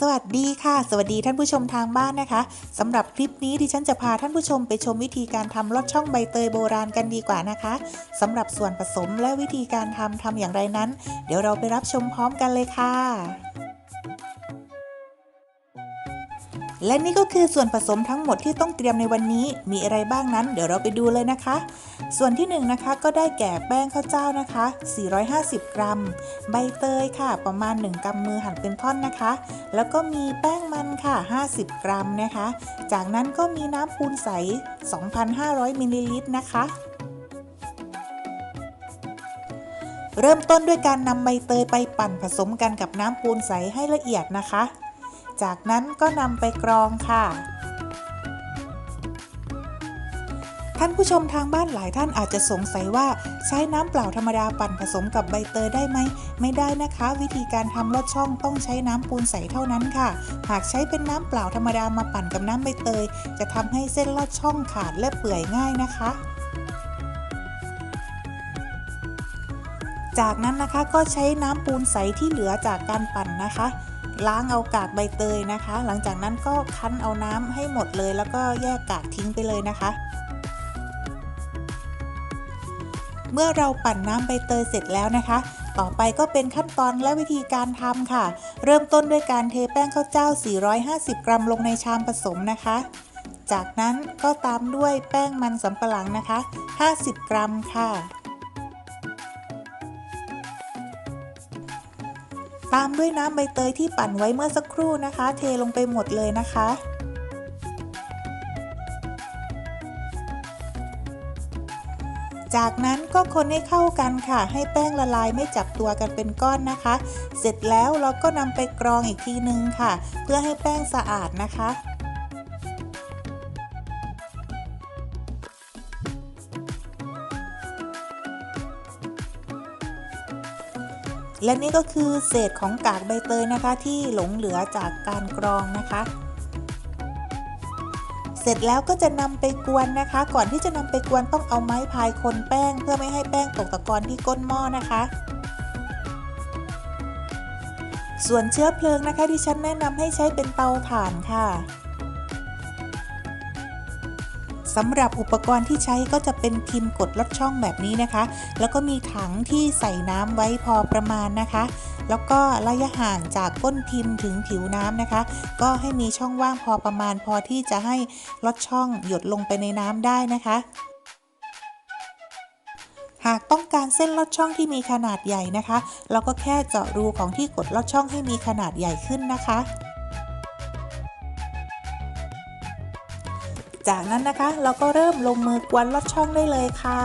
สวัสดีค่ะ สวัสดีท่านผู้ชมทางบ้านนะคะสำหรับคลิปนี้ดิฉันจะพาท่านผู้ชมไปชมวิธีการทำลอดช่องใบเตยโบราณกันดีกว่านะคะสำหรับส่วนผสมและวิธีการทำทำอย่างไรนั้น เดี๋ยวเราไปรับชมพร้อมกันเลยค่ะ และนี่ก็คือส่วนผสมทั้งหมดที่ต้องเตรียมในวันนี้ มีอะไรบ้างนั้น เดี๋ยวเราไปดูเลยนะคะ ส่วนที่1นงนะคะก็ได้แก่แป้งข้าวเจ้านะคะ 450 กรัม ใบเตยค่ะ ประมาณ 1กำมือหั่นเป็นท่อนนะคะ แล้วก็มีแป้งมันค่ะ 50 กรัมนะคะ จากนั้นก็มีน้ำปูนใส 2,500 มิลลิลิตรนะคะเริ่มต้นด้วยการนำใบเตยไปปั่นผสมกันกับน้ำปูนใสให้ละเอียดนะคะ จากนั้นก็นำไปกรองค่ะ ท่านผู้ชมทางบ้านหลายท่านอาจจะสงสัยว่าใช้น้ำเปล่าธรรมดาปั่นผสมกับใบเตยได้ไหม ไม่ได้นะคะ วิธีการทำลอดช่องต้องใช้น้ำปูนใสเท่านั้นค่ะ หากใช้เป็นน้ำเปล่าธรรมดามาปั่นกับน้ำใบเตย จะทำให้เส้นลอดช่องขาดและเปื่อยง่ายนะคะจากนั้นนะคะก็ใช้น้ำปูนใสที่เหลือจากการปั่นนะคะ ล้างเอากากใบเตยนะคะ หลังจากนั้นก็คั้นเอาน้ำให้หมดเลย แล้วก็แยกกากทิ้งไปเลยนะคะ เมื่อเราปั่นน้ำใบเตยเสร็จแล้วนะคะ ต่อไปก็เป็นขั้นตอนและวิธีการทำค่ะ เริ่มต้นด้วยการเทแป้งข้าวเจ้า 450 กรัมลงในชามผสมนะคะ จากนั้นก็ตามด้วยแป้งมันสำปะหลังนะคะ 50 กรัมค่ะ ตามด้วยน้ำใบเตยที่ปั่นไว้เมื่อสักครู่นะคะ เทลงไปหมดเลยนะคะ จากนั้นก็คนให้เข้ากันค่ะ ให้แป้งละลายไม่จับตัวกันเป็นก้อนนะคะ เสร็จแล้วเราก็นำไปกรองอีกทีนึงค่ะ เพื่อให้แป้งสะอาดนะคะ และนี่ก็คือเศษของกากใบเตยนะคะ ที่หลงเหลือจากการกรองนะคะ เสร็จแล้วก็จะนำไปกวนนะคะ ก่อนที่จะนำไปกวนต้องเอาไม้พายคนแป้ง เพื่อไม่ให้แป้งตกตะกอนที่ก้นหม้อนะคะ ส่วนเชื้อเพลิงนะคะที่ฉันแนะนำให้ใช้เป็นเตาถ่านค่ะ สำหรับอุปกรณ์ที่ใช้ก็จะเป็นพิมพ์กดลดช่องแบบนี้นะคะ แล้วก็มีถังที่ใส่น้ำไว้พอประมาณนะคะ แล้วก็ระยะห่างจากก้นพิมพ์ถึงผิวน้ำนะคะ ก็ให้มีช่องว่างพอประมาณพอที่จะให้ลดช่องหยดลงไปในน้ำได้นะคะหากต้องการเส้นลอดช่องที่มีขนาดใหญ่นะคะ เราก็แค่เจาะรูของที่กดลอดช่องให้มีขนาดใหญ่ขึ้นนะคะ จากนั้นนะคะเราก็เริ่มลงมือกวนลอดช่องได้เลยค่ะ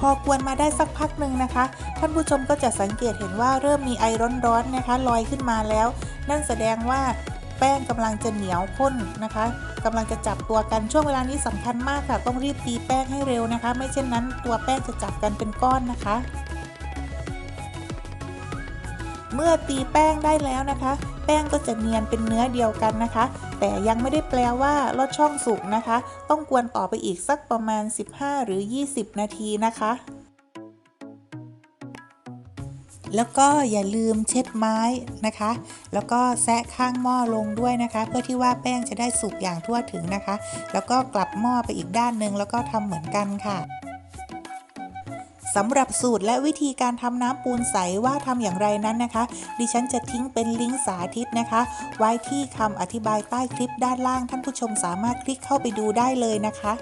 พอกวนมาได้สักพักหนึ่งนะคะ ท่านผู้ชมก็จะสังเกตเห็นว่าเริ่มมีไอร้อนๆนะคะ ลอยขึ้นมาแล้ว นั่นแสดงว่า แป้งกำลังจะเหนียวข้นนะคะกำลังจะจับตัวกันช่วงเวลานี้สำคัญมากค่ะ ต้องรีบตีแป้งให้เร็วนะคะ ไม่เช่นนั้นตัวแป้งจะจับกันเป็นก้อนนะคะ เมื่อตีแป้งได้แล้วนะคะ แป้งก็จะเนียนเป็นเนื้อเดียวกันนะคะ แต่ยังไม่ได้แปลว่าลอดช่องสุกนะคะ ต้องกวนต่อไปอีกสักประมาณ 15 หรือ 20 นาทีนะคะ แล้วก็อย่าลืมเช็ดไม้นะคะ แล้วก็แซะข้างหม้อลงด้วยนะคะ เพื่อที่ว่าแป้งจะได้สุกอย่างทั่วถึงนะคะ แล้วก็กลับหม้อไปอีกด้านหนึ่งแล้วก็ทำเหมือนกันค่ะสำหรับสูตรและวิธีการทำน้ำปูนใสว่าทำอย่างไรนั้นนะคะ ดิฉันจะทิ้งเป็นลิงก์สาธิตนะคะ ไว้ที่คำอธิบายใต้คลิปด้านล่างท่านผู้ชมสามารถคลิกเข้าไปดูได้เลยนะคะ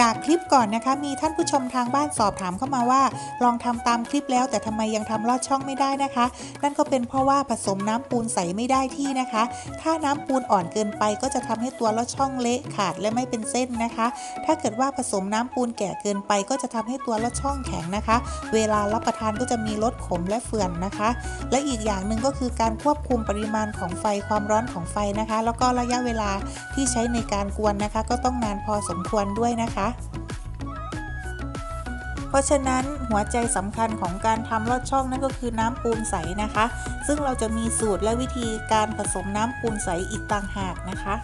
จากคลิปก่อนนะคะ มีท่านผู้ชมทางบ้านสอบถามเข้ามาว่า ลองทำตามคลิปแล้ว แต่ทำไมยังทำลอดช่องไม่ได้นะคะ นั่นก็เป็นเพราะว่าผสมน้ำปูนใสไม่ได้ที่นะคะ ถ้าน้ำปูนอ่อนเกินไปก็จะทำให้ตัวลอดช่องเละขาดและไม่เป็นเส้นนะคะ ถ้าเกิดว่าผสมน้ำปูนแก่เกินไป ก็จะทำให้ตัวลอดช่องแข็งนะคะ เวลารับประทานก็จะมีรสขมและเฟื่อนนะคะ และอีกอย่างหนึ่งก็คือการควบคุมปริมาณของไฟความร้อนของไฟนะคะ แล้วก็ระยะเวลาที่ใช้ในการกวนนะคะ ก็ต้องนานพอสมควรด้วยนะคะเพราะฉะนั้นหัวใจสำคัญของการทำลอดช่องนั่นก็คือน้ำปูนใสนะคะ ซึ่งเราจะมีสูตรและวิธีการผสมน้ำปูนใสอีกต่างหากนะคะ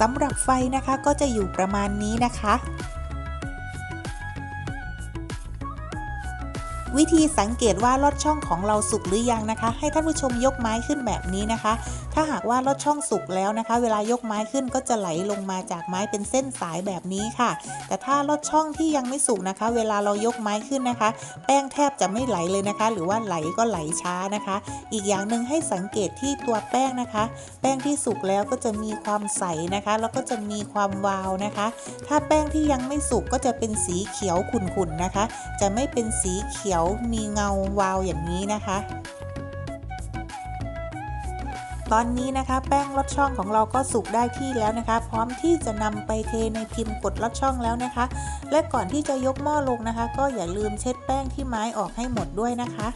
สำหรับไฟนะคะก็จะอยู่ประมาณนี้นะคะ วิธีสังเกตว่าลอดช่องของเราสุกหรือยังนะคะ ให้ท่านผู้ชมยกไม้ขึ้นแบบนี้นะคะ ถ้าหากว่าลอดช่องสุกแล้วนะคะ เวลายกไม้ขึ้นก็จะไหลลงมาจากไม้เป็นเส้นสายแบบนี้ค่ะ แต่ถ้าลอดช่องที่ยังไม่สุกนะคะ เวลาเรายกไม้ขึ้นนะคะ แป้งแทบจะไม่ไหลเลยนะคะ หรือว่าไหลก็ไหลช้านะคะ อีกอย่างหนึ่งให้สังเกตที่ตัวแป้งนะคะ แป้งที่สุกแล้วก็จะมีความใสนะคะ แล้วก็จะมีความวาวนะคะ ถ้าแป้งที่ยังไม่สุกก็จะเป็นสีเขียวขุ่นๆนะคะ จะไม่เป็นสีเขียวมีเงาวาวอย่างนี้นะคะ ตอนนี้นะคะแป้งลอดช่องของเราก็สุกได้ที่แล้วนะคะ พร้อมที่จะนำไปเทในพิมพ์กดลอดช่องแล้วนะคะ และก่อนที่จะยกหม้อลงนะคะ ก็อย่าลืมเช็ดแป้งที่ไม้ออกให้หมดด้วยนะคะ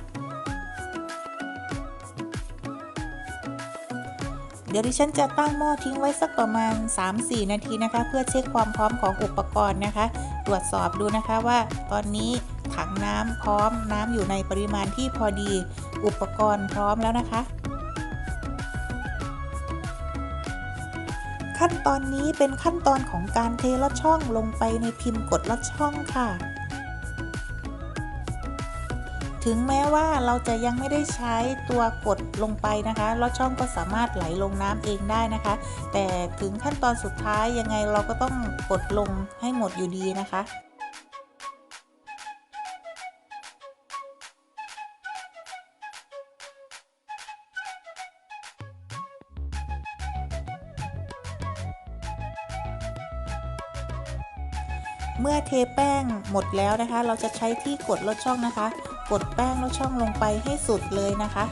เดี๋ยวดิฉันจะตั้งหม้อทิ้งไว้สักประมาณ 3-4 นาทีนะคะ เพื่อเช็คความพร้อมของอุปกรณ์นะคะ ตรวจสอบดูนะคะว่าตอนนี้ ถังน้ำพร้อมน้ำอยู่ในปริมาณที่พอดี อุปกรณ์พร้อมแล้วนะคะ ขั้นตอนนี้เป็นขั้นตอนของการเทลอดช่องลงไปในพิมพ์กดลอดช่องค่ะ ถึงแม้ว่าเราจะยังไม่ได้ใช้ตัวกดลงไปนะคะลอดช่องก็สามารถไหลลงน้ำเองได้นะคะ แต่ถึงขั้นตอนสุดท้ายยังไงเราก็ต้องกดลงให้หมดอยู่ดีนะคะ เมื่อเทแป้งหมดแล้วนะคะ เราจะใช้ที่กดลดช่องนะคะ กดแป้งลดช่องลงไปให้สุดเลยนะคะ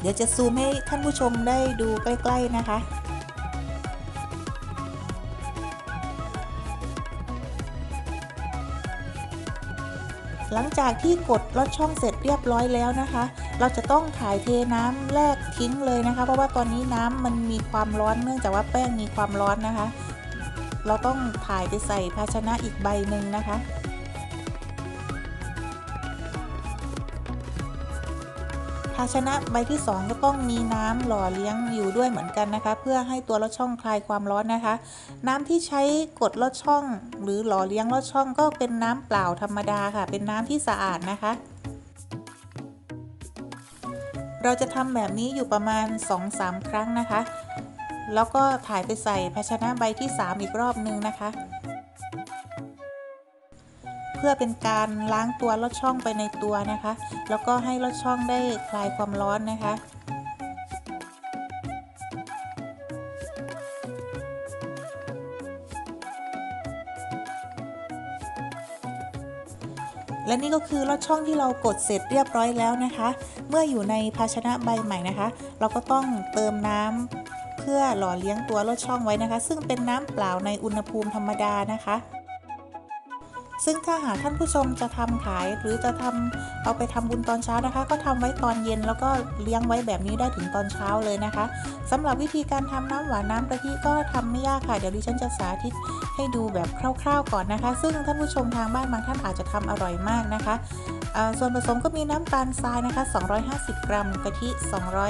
เดี๋ยวจะซูมให้ท่านผู้ชมได้ดูใกล้ ๆนะคะหลังจากที่กดลดช่องเสร็จเรียบร้อยแล้วนะคะ เราจะต้องถ่ายเทน้ำแรกทิ้งเลยนะคะ เพราะว่าตอนนี้น้ำมันมีความร้อนเนื่องจากว่าแป้งมีความร้อนนะคะ เราต้องถ่ายไปใส่ภาชนะอีกใบหนึ่งนะคะภาชนะใบที่ 2 ก็ต้องมีน้ำหล่อเลี้ยงอยู่ด้วยเหมือนกันนะคะ เพื่อให้ตัวลอดช่องคลายความร้อนนะคะ น้ำที่ใช้กดลอดช่อง หรือหล่อเลี้ยงลอดช่องก็เป็นน้ำเปล่าธรรมดาค่ะ เป็นน้ำที่สะอาดนะคะ เราจะทำแบบนี้อยู่ประมาณ 2-3 ครั้งนะคะ แล้วก็ถ่ายไปใส่ภาชนะใบที่ 3 อีกรอบนึงนะคะ เพื่อเป็นการล้างตัวลอดช่องไปในตัวนะคะ แล้วก็ให้ลอดช่องได้คลายความร้อนนะคะ และนี่ก็คือลอดช่องที่เรากดเสร็จเรียบร้อยแล้วนะคะ เมื่ออยู่ในภาชนะใบใหม่นะคะ เราก็ต้องเติมน้ำเพื่อหล่อเลี้ยงตัวลอดช่องไว้นะคะ ซึ่งเป็นน้ำเปล่าในอุณหภูมิธรรมดานะคะ ซึ่งถ้าหากท่านผู้ชมจะทำขายหรือจะทำเอาไปทำบุญตอนเช้านะคะ ก็ทำไว้ตอนเย็นแล้วก็เลี้ยงไว้แบบนี้ได้ถึงตอนเช้าเลยนะคะสำหรับวิธีการทำน้ำหวานน้ำกะทิก็ทำไม่ยากค่ะเดี๋ยวดิฉันจะสาธิตให้ดูแบบคร่าวๆก่อนนะคะ ซึ่งท่านผู้ชมทางบ้านบางท่านอาจจะทำอร่อยมากนะคะส่วนผสมก็มีน้ำตาลทรายนะคะ 250 กรัม กะทิ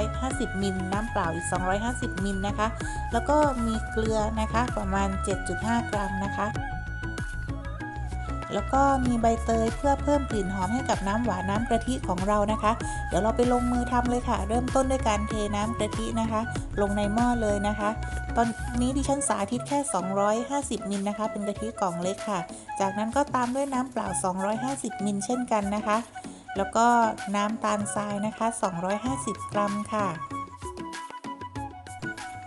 250 มิล น้ำเปล่าอีก 250 มิลนะคะ แล้วก็มีเกลือนะคะประมาณ 7.5 กรัมนะคะ แล้วก็มีใบเตยเพื่อเพิ่มกลิ่นหอมให้กับน้ำหวานน้ำกะทิของเรานะคะ เดี๋ยวเราไปลงมือทำเลยค่ะ เริ่มต้นด้วยการเทน้ำกะทินะคะ ลงในหม้อเลยนะคะ ตอนนี้ดิฉันสาธิตแค่ 250 มิลนะคะ เป็นกะทิกล่องเล็กค่ะ จากนั้นก็ตามด้วยน้ำเปล่า 250 มิลเช่นกันนะคะ แล้วก็น้ำตาลทรายนะคะ 250 กรัมค่ะ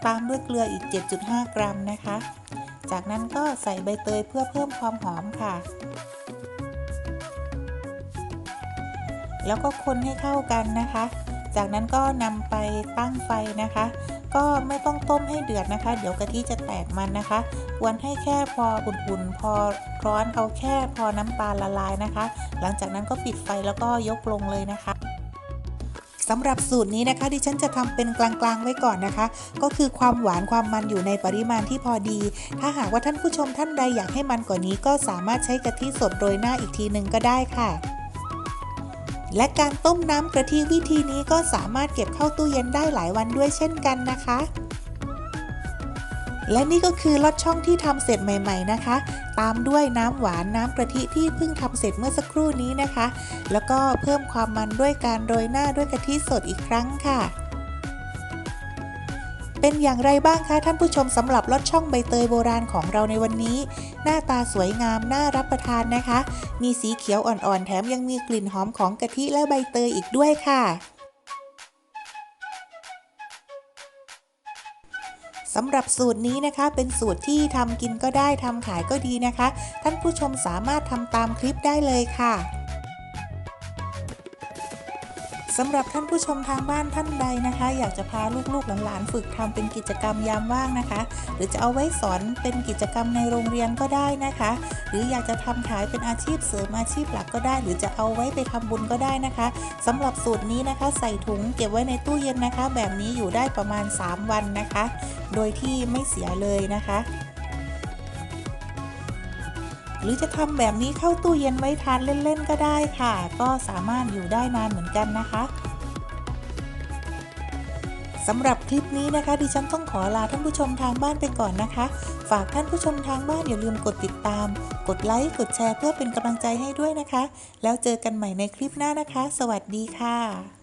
ตามด้วยเกลืออีก 7.5 กรัมนะคะ จากนั้นก็ใส่ใบเตยเพื่อเพิ่มความหอมค่ะ แล้วก็คนให้เข้ากันนะคะ จากนั้นก็นำไปตั้งไฟนะคะ ก็ไม่ต้องต้มให้เดือดนะคะ เดี๋ยวกะทิจะแตกมันนะคะกวนให้แค่พออุ่นๆ พอร้อนเอาแค่พอน้ำตาลละลายนะคะ หลังจากนั้นก็ปิดไฟแล้วก็ยกลงเลยนะคะ สำหรับสูตรนี้นะคะดิฉันจะทำเป็นกลางๆไว้ก่อนนะคะ ก็คือความหวานความมันอยู่ในปริมาณที่พอดี ถ้าหากว่าท่านผู้ชมท่านใดอยากให้มันกว่านี้ก็สามารถใช้กะทิสดโรยหน้าอีกทีหนึ่งก็ได้ค่ะและการต้มน้ำกะทิวิธีนี้ก็สามารถเก็บเข้าตู้เย็นได้หลายวันด้วยเช่นกันนะคะ และนี่ก็คือลอดช่องที่ทำเสร็จใหม่ ๆนะคะ ตามด้วยน้ำหวานน้ำกะทิที่เพิ่งทำเสร็จเมื่อสักครู่นี้นะคะ แล้วก็เพิ่มความมันด้วยการโรยหน้าด้วยกะทิสดอีกครั้งค่ะ เป็นอย่างไรบ้างคะท่านผู้ชมสำหรับลอดช่องใบเตยโบราณของเราในวันนี้ หน้าตาสวยงามน่ารับประทานนะคะ มีสีเขียวอ่อนๆแถมยังมีกลิ่นหอมของกะทิและใบเตยอีกด้วยค่ะ สำหรับสูตรนี้นะคะเป็นสูตรที่ทำกินก็ได้ทำขายก็ดีนะคะ ท่านผู้ชมสามารถทำตามคลิปได้เลยค่ะ สำหรับท่านผู้ชมทางบ้านท่านใดนะคะ อยากจะพาลูกๆหลานๆฝึกทำเป็นกิจกรรมยามว่างนะคะ หรือจะเอาไว้สอนเป็นกิจกรรมในโรงเรียนก็ได้นะคะ หรืออยากจะทำขายเป็นอาชีพเสริมอาชีพหลักก็ได้ หรือจะเอาไว้ไปทำบุญก็ได้นะคะสำหรับสูตรนี้นะคะ ใส่ถุงเก็บไว้ในตู้เย็นนะคะ แบบนี้อยู่ได้ประมาณ 3 วันนะคะ โดยที่ไม่เสียเลยนะคะ หรือจะทำแบบนี้เข้าตู้เย็นไว้ทานเล่นๆก็ได้ค่ะ ก็สามารถอยู่ได้นานเหมือนกันนะคะสำหรับคลิปนี้นะคะ ดิฉันต้องขอลาท่านผู้ชมทางบ้านไปก่อนนะคะ ฝากท่านผู้ชมทางบ้านอย่าลืมกดติดตาม กดไลค์ กดแชร์เพื่อเป็นกำลังใจให้ด้วยนะคะ แล้วเจอกันใหม่ในคลิปหน้านะคะ สวัสดีค่ะ